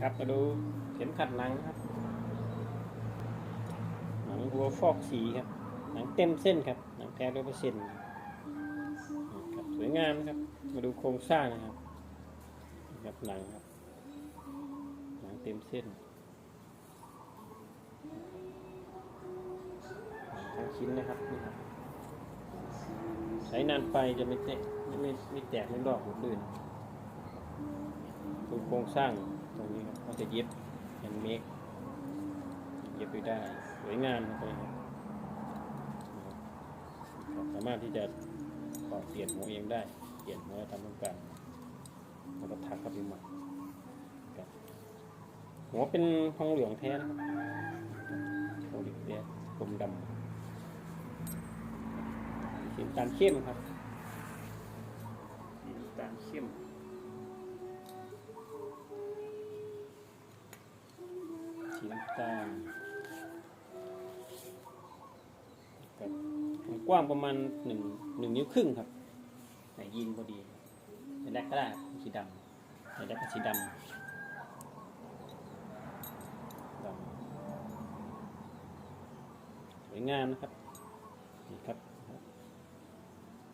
ครับมาดูเข็มขัดหนังครับ หนังวัวฟอกสีครับ หนังเต็มเส้นครับ หนังแท้ร้อยเปอร์เซ็นต์ครับสวยงามนะครับ มาดูโครงสร้างนะครับครับหนังครับ หนังเต็มเส้นทั้งชิ้นนะครับนี่ครับใช้นานไปจะไม่เตะไม่ไม่แตกไม่ลอกหมดลื่นดูโครงสร้าง จะเย็บแฮนด์เมคเย็บไปได้สวยงามครับตรงนี้ครับนะครับสามารถที่จะต่อเปลี่ยนหัวเองได้ เปลี่ยนหัวตามต้องการแล้วก็ทักเข้าไปใหม่ครับหัวเป็นทองเหลืองแท้นะครับทองเหลืองแท้กลมดำสีน้ำตาลเข้มครับสีตาลเข้ม สีน้ำตาลครับความกว้างประมาณหนึ่งหนึ่งนิ้วครึ่งครับไหนยิงพอดีในแรกก็ได้สีดำในแรกก็สีดำดำสวยงามนะครับนี่ครับ